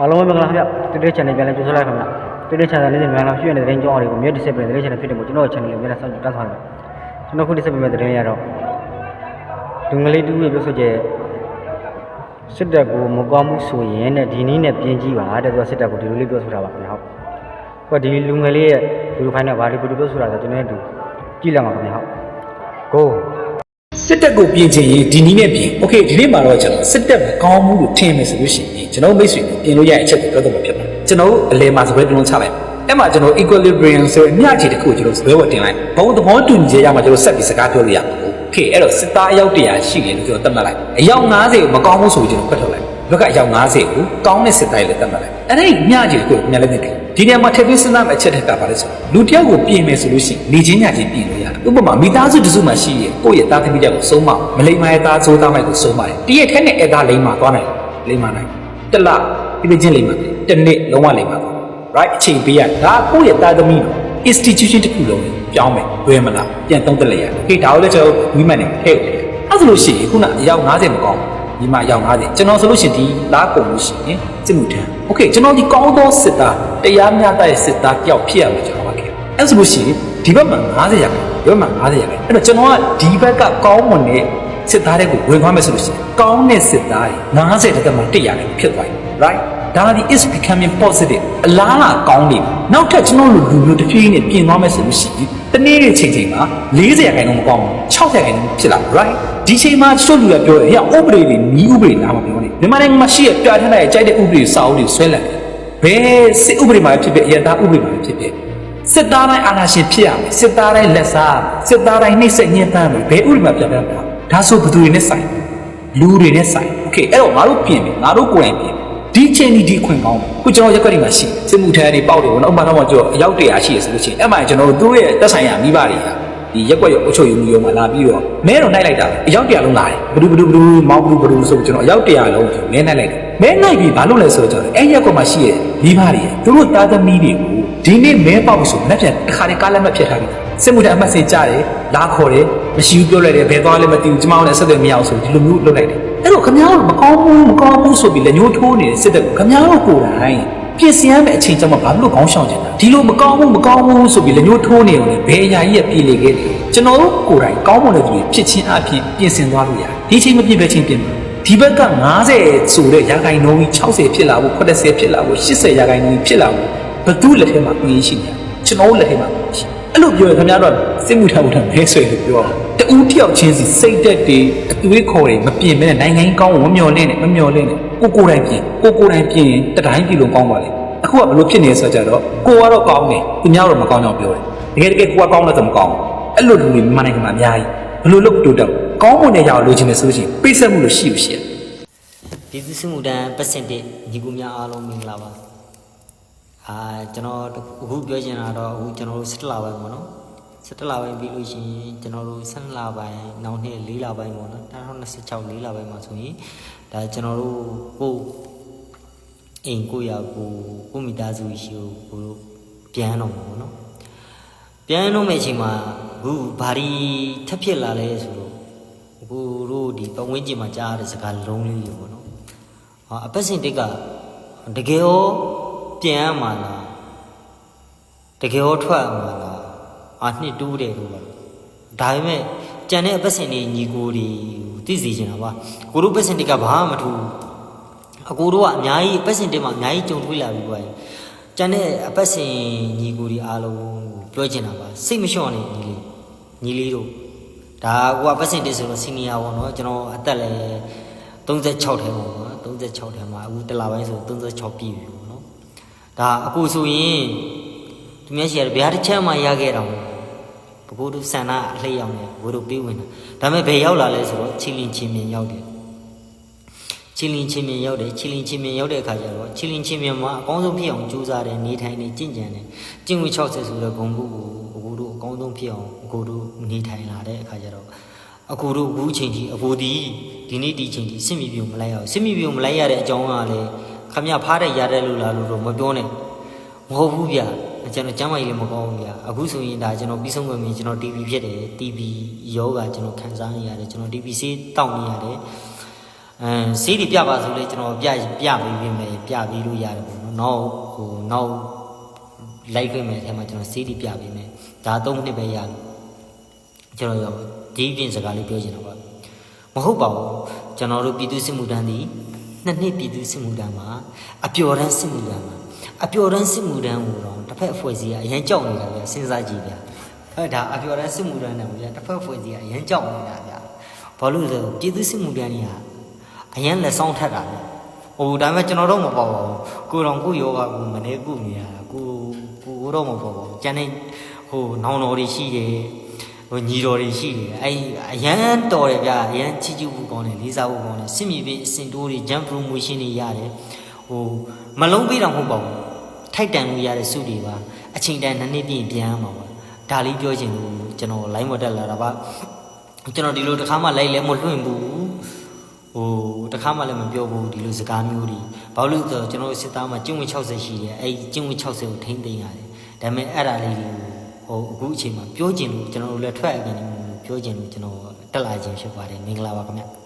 အားလုံးပဲမင်္ဂလာခင်ဗျတူတေး channel ပြန်လည်ကြိုဆိုလိုက်ခင်ဗျတူတေး channel လေးမြန်မာလောင်ရှိရတဲ့သတင်းကြောင်းတွေကိုမြေတစ်ဆက်ပြင်သတင်း channel ဖြစ်တယ်မို့ကျွန်တော် channel လေးမြန်မာစောင့်ကြည့်တတ်သွားတယ်ကျွန်တော်ခုတစ်ဆက်ပြင်သတင်းရတော့ဒုံငလေးတူရဲ့ပြောဆိုချက်စစ်တပ်ကိုမကောင်းမှုဆိုရင်တဲ့ဒီနည်းနဲ့ပြင်ကြည့်ပါတဲ့သူကစစ်တပ်ကိုဒီလိုလေးပြောဆိုတာပါခင်ဗျဟုတ်ဟောဒီလူငယ်လေးရဲ့ဒီလိုဖိုင်းနဲ့ဘာဒီပြောဆိုတာဆိုကျွန်တော်တို့ကြည့်လိုက်ပါခင်ဗျဟုတ် go စစ်တပ်ကိုပြင်ချင်ရင်ဒီနည်းနဲ့ပြင်โอเคဒီနေ့မှာတော့ကျွန်တော်စစ်တပ်မကောင်းဘူးလို့ထင်မယ်ဆိုလို့ရှိရင်ကျွန်တော်မိတ်ဆွေကိုပြင်လို့ရတဲ့အချက်ကိုပြောတော့မှာဖြစ်ပါတယ်ကျွန်တော်တို့အလဲမှာစပွဲတစ်လုံးချလိုက်အဲ့မှာကျွန်တော် equilibrium ဆိုတဲ့အမျှခြေတစ်ခုကိုကျွန်တော်စပွဲဝတ်တင်လိုက်ဘုံသဘောတူညီချက်ရမှာကျွန်တော်ဆက်ပြီးစကားပြောလို့ရမှာโอเคအဲ့တော့စစ်သားအယောက်100ရှိတယ်လို့ကျွန်တော်သတ်မှတ်လိုက်အယောက်90ကိုမကောင်းဘူးဆိုပြီးကျွန်တော်ဖတ်ထုတ်လိုက် ဘက်ကအယောက်90ကိုကောင်းတဲ့စစ်သားတွေလည်းသတ်မှတ်လိုက်အဲ့ဒီမျှခြေကိုညလည်းသိတယ်ဒီနေရာမှာထည့်သွင်းစဉ်းစားမယ့်အချက်တစ်ခါပါလဲဆိုတော့လူတစ်ယောက်ကိုပြင်မယ်ဆိုလို့ရှိရင်နေချင်းညချင်းပြင်လို့ရတယ်ဥပမာမိသားစုတစ်စုမှာရှိရဲ့ကိုယ့်ရဲ့သားသမီးတယောက်ကိုဆုံးမမလိမ္မာရဲ့သားဆိုးသားမိုက်ကိုဆုံးမတယ်တရက်ထဲနဲ့အဲ့သားလိမ္မာသွားနိုင်လိမ္မာနိုင်တစ်လပြပြချင်းလိမ္မာတယ်တစ်နှစ်လုံးဝလိမ္မာသွား right အချိန်ပေးရဒါကိုယ့်ရဲ့သားသမီးကို institution တစ်ခုလုံးကိုပြောင်းမယ်တွဲမလားပြန်သုံးသက်လိုက်ရတယ် okay ဒါကိုလည်းကျွန်တော်ဝိမှန်နေထည့်တယ်အဲ့ဆိုလို့ရှိရင်ခုနအယောက်90မကောင်းဘူး ဒီမှာအယောက်90ကျွန်တော်ဆိုလို့ရှိရင်ဒီလားကုန်လို့ရှိရင်စစ်မှုထမ်း okay ကျွန်တော်ဒီကောင်းသောစစ်သားတရားမျှတတဲ့စစ်သားတယောက်ဖြစ်ရမယ်ကျွန်တော်ပါခဲ့အဲ့ဆိုလို့ရှိရင်ဒီဘက်မှာ90ရာခိုင်ဒီဘက်မှာ90ရာခိုင်အဲ့တော့ကျွန်တော်ကဒီဘက်ကကောင်းမွန်တဲ့စစ်သားတွေကိုဝင်သွားမယ်ဆိုလို့ရှိရင်ကောင်းတဲ့စစ်သားတွေ90တက်မှ100ရာခိုင်ဖြစ်သွားပြီ right ဒါဒီ is becoming positive အလားအလာကောင်းနေပြီနောက်ထပ်ကျွန်တော်တို့လူမျိုးတစ်ပြေးနဲ့ပြင်သွားမယ်ဆိုလို့ရှိရင်တနေ့ရဲ့ချိန်ချိန်မှာ40ရာခိုင်နှုန်းမကောင်းဘူး60ရာခိုင်နှုန်းဖြစ်လာ right ဒီချိန်မှာချို့လူကပြောတယ်ဟဲ့ဥပဒေတွေညီဥပဒေလားမပြောနဲ့မြန်မာနိုင်ငံမှာရှိရပြဋ္ဌာန်းတဲ့ကြိုက်တဲ့ဥပဒေစာအုပ်တွေဆွဲလန့်တယ်ဘယ်စစ်ဥပဒေမှာဖြစ်ဖြစ်အရတာဥပဒေမှာဖြစ်ဖြစ်စစ်သားတိုင်းအာဏာရှင်ဖြစ်ရမယ်စစ်သားတိုင်းလက်စားစစ်သားတိုင်းနှိမ့်ဆက်ညှဉ်းပန်းမယ်ဘယ်ဥပဒေမှာပြဋ္ဌာန်းတာဒါဆိုဘယ်သူတွေနဲ့ဆိုင်လူတွေနဲ့ဆိုင်โอเคအဲ့တော့ငါတို့ပြင်ပြီငါတို့ကိုယ်တိုင်ပြင် ဒီချိန်ဒီဒီခွင့်ကောင်းခုကျွန်တော်ရက်ွက်တွေမှာရှိစစ်မှုထမ်းတွေပေါက်တွေဘောနော်ဥပမာတော့ကျွန်တော်အယောက်တရာရှိရဆိုလို့ရှိရင်အဲ့မှာကျွန်တော်တို့သူတို့ရဲ့သက်ဆိုင်ရာမိဘတွေဟာဒီရက်ွက်ရအုပ်ချုပ်ရေးမှုရောမှာလာပြီးတော့မဲတော့နှိုက်လိုက်တာပဲအယောက်တရာလုံးလာတယ်ဘဒူဘဒူဘဒူမောင်းဘဒူဘဒူဆိုကျွန်တော်အယောက်တရာလုံးကျွန်တော်မဲနှိုက်လိုက်တယ်မဲနှိုက်ပြီးဘာလို့လဲဆိုတော့ကျွန်တော်အဲ့ရက်ွက်မှာရှိရမိဘတွေသူတို့သားသမီးတွေကိုဒီနေ့မဲပေါက်ပြီဆိုမနေ့ပြန်တစ်ခါတည်းကားလက်မှတ်ဖြတ်ထားပြီးစစ်မှုထမ်းအမှတ်စဉ်ကြားတယ်လာခေါ်တယ်မရှိဘူးပြောလိုက်တယ်ဘယ်သွားလဲမသိဘူးကျမတို့လည်းဆက်သွယ်မရအောင်ဆိုဒီလိုမျိုးလုပ်လိုက်တယ် အဲ့တော့ခမည်းတော်မကောင်းဘူးမကောင်းဘူးဆိုပြီးလက်ညှိုးထိုးနေတဲ့စစ်တပ်ကိုခမည်းတော်ကိုယ်တိုင်ပြင်ဆင်ရမယ့်အချိန်ကျမှဘာလို့ခေါင်းရှောင်နေတာဒီလိုမကောင်းဘူးမကောင်းဘူးဆိုပြီးလက်ညှိုးထိုးနေအောင်လေဘယ်အရာကြီးကပြေလေခဲ့တယ်ကျွန်တော်တို့ကိုယ်တိုင်ကောင်းမွန်တဲ့သူတွေဖြစ်ချင်းအဖြစ်ပြင်ဆင်သွားလို့ရတယ်ဒီချိန်မပြည့်ပဲချင်းပြင်ဒီဘက်က90ဆိုတဲ့ရာခိုင်နှုန်းကြီး60ဖြစ်လာဖို့80ဖြစ်လာဖို့80ရာခိုင်နှုန်းကြီးဖြစ်လာဖို့ဘယ်သူလက်ထဲမှာပြင်းရှိနေကျွန်တော်တို့လက်ထဲမှာရှိ အဲ့လိုပြောရင်ခင်ဗျားတို့စစ်မှုထမ်းမှုထမ်းမဲဆွဲလို့ပြောတူးတယောက်ချင်းစီစိတ်တက်တွေအသွေးခေါ်တွေမပြင်းမဲနဲ့နိုင်ငံကြီးကောင်းဝမျောလင်းနဲ့မမျောလင်းနဲ့ကိုကိုယ်တိုင်ပြင်ကိုကိုယ်တိုင်ပြင်တတိုင်းပြည်လုံးကောင်းပါလေအခုကဘလို့ဖြစ်နေဆိုကြတော့ကိုကတော့ကောင်းတယ်သူများတော့မကောင်းကြောင်ပြောတယ်တကယ်တကယ်ကိုကကောင်းလို့ဆိုမကောင်းအဲ့လိုလူတွေမြန်မာနိုင်ငံမှာအများကြီးဘလို့လုပ်တူတော့ကောင်းမွန်တဲ့ຢာကိုလိုချင်တယ်ဆိုရှင်ပိတ်ဆက်မှုလို့ရှိလို့ရှိရပြည်သူ့စစ်မှုတန်းပတ်စင်တစ်ညီကူများအားလုံးမင်္ဂလာပါ အာကျွန်တော်အခုပြောချင်တာတော့အခုကျွန်တော်တို့17လပိုင်းပေါ့နော်17လပိုင်းပြီးလို့ရှိရင်ကျွန်တော်တို့12လပိုင်းနောက်နှစ်4လပိုင်းပေါ့နော်2026 4လပိုင်းမှာဆိုရင်ဒါကျွန်တော်တို့ကိုအိမ်ကိုရကိုကိုမိသားစုရှိကိုကိုတို့ပြန်တော့မှာပေါ့နော်ပြန်တော့မယ့်အချိန်မှာအခုဘာဒီထပ်ဖြစ်လာလဲဆိုတော့ကိုတို့ဒီပဝင်းကျင်မှာကြားရတဲ့စကားလုံးလေးတွေပေါ့နော်ဟာအပတ်စဉ်တစ်ကတကယ်ရော ပြန်ရမှာလားတကယ်ရောထွက်ရမှာလားအာနှစ်တူးတယ်လို့ပါဒါပေမဲ့ကြံတဲ့အပတ်စဉ်တွေညီကိုတွေသိစေချင်တာပါကိုတို့ပတ်စဉ်တစ်ကဘာမှမထူးအကိုတို့ကအများကြီးအပတ်စဉ်တစ်မှာအများကြီးကြုံတွေ့လာပြီးပါရင်ကြံတဲ့အပတ်စဉ်ညီကိုတွေအားလုံးပြောချင်တာပါစိတ်မလျှော့နဲ့ညီလေးညီလေးတို့ဒါကိုကပတ်စဉ်တစ်ဆိုတော့စီနီယာပေါ့နော်ကျွန်တော်အသက်လည်း36ထဲပေါ့နော်36ထဲမှာအခုတစ်လပိုင်းဆို36ပြည့်ပြီပေါ့နော် ဒါအခုဆိုရင်သူများရှိရတယ်ဗျာတစ်ချက်မှရခဲ့တာမဟုတ်ဘကိုတို့ဆန္ဒအလှည့်ရောက်နေဘကိုတို့ပေးဝင်တာဒါပေမဲ့ဘယ်ရောက်လာလဲဆိုတော့ချီလင်ချင်းမြင်ရောက်တယ်ချီလင်ချင်းမြင်ရောက်တယ်ချီလင်ချင်းမြင်ရောက်တဲ့အခါကျတော့ချီလင်ချင်းမြင်မှာအကောင်းဆုံးဖြစ်အောင်ကြိုးစားတယ်နေထိုင်နေကြင့်ကြံတယ်ကျင့်ဝတ်60ဆိုတဲ့ဂုဏ်ပုကိုဘကိုတို့အကောင်းဆုံးဖြစ်အောင်ဘကိုတို့နေထိုင်လာတဲ့အခါကျတော့အကိုတို့အခုအချိန်ကြီးအကိုဒီဒီနေ့ဒီအချိန်ကြီးစစ်မီပြုံမလိုက်ရအောင်စစ်မီပြုံမလိုက်ရတဲ့အကြောင်းကလည်း ခမရဖားတဲ့ရတဲ့လို့လားလို့တော့မပြောနဲ့မဟုတ်ဘူးဗျကျွန်တော်ကျမ်းမာရေးလည်းမကောင်းဘူးဗျအခုဆိုရင်ဒါကျွန်တော်ပြီးဆုံးခွင့်မြင်ကျွန်တော် TV ဖြစ်တယ် TV ယောဂကျွန်တော်ခံစားနေရတယ်ကျွန်တော် TV ဆေးတောက်နေရတယ်အဲစီးဒီပြပါဆိုလေကျွန်တော်ပြပြပေးပေးမယ်ပြပေးလို့ရတယ်ပေါ့နော်နောက်ဟိုနောက်လိုက်ပေးမယ်အဲမှာကျွန်တော်စီးဒီပြပေးမယ်ဒါ3မိနစ်ပဲရတယ်ကျွန်တော်ရောဒီပြင်စကားလေးပြောချင်တာပါမဟုတ်ပါဘူးကျွန်တော်တို့ပြည်သူစစ်မှုထမ်းသည် နှစ်နှစ်ပြည်သူစစ်မှုထမ်းမှာအပျော်တမ်းစစ်မှုထမ်းမှာအပျော်တမ်းစစ်မှုထမ်းကိုတော့တစ်ဖက်အဖွဲ့အစည်းကအရန်ကြောက်နေတာဗျစဉ်းစားကြည့်ဗျအဲဒါအပျော်တမ်းစစ်မှုထမ်းတယ်ဗျတစ်ဖက်အဖွဲ့အစည်းကအရန်ကြောက်နေတာဗျဘာလို့လဲဆိုတော့ပြည်သူစစ်မှုထမ်းကြီးဟာအရင်လက်ဆောင်ထက်တာလေဟိုဒါပေမဲ့ကျွန်တော်တော့မပေါ့ပါဘူးကိုတော်ကိုယောဂကိုမနေကုနေရတာကိုကိုတော့မပေါ့ပါဘူးကျန်တဲ့ဟိုနောင်တော်တွေရှိတယ် ဟိုညီတော်တွေရှိတယ်အဲအရန်တော်တယ်ဗျာအရန်ချီးကျူးဖို့ကောင်းတယ်လေးစားဖို့ကောင်းတယ်စစ်မြေပြင်အစင်တိုးတွေ jump promotion တွေရတယ်ဟိုမလုံးပေးတော့မဟုတ်ပါဘူးထိုက်တန်လို့ရတဲ့စုတွေပါအချိန်တန်နှစ်နှစ်ပြင်ပြန်ရမှာပါဒါလေးပြောချင်လို့ကျွန်တော် line မတက်လာတာပါကျွန်တော်ဒီလိုတစ်ခါမှ line လဲမလွှင့်ဘူးဟိုတခါမှလည်းမပြောဘူးဒီလိုစကားမျိုးတွေဘာလို့လဲဆိုတော့ကျွန်တော်တို့စစ်သားမှာကျင့်ဝတ်60ရှိတယ်အဲ့ဒီကျင့်ဝတ်60ကိုထိမ့်သိမ်းရတယ်ဒါပေမဲ့အဲ့ဒါလေးတွေကို ဟိုအခုအချိန်မှာပြောကျင်လို့ကျွန်တော်တို့လည်းထွက်အပြင်နေလို့ပြောကျင်လို့ကျွန်တော်တက်လာခြင်းဖြစ်ပါတယ်မင်္ဂလာပါခင်ဗျ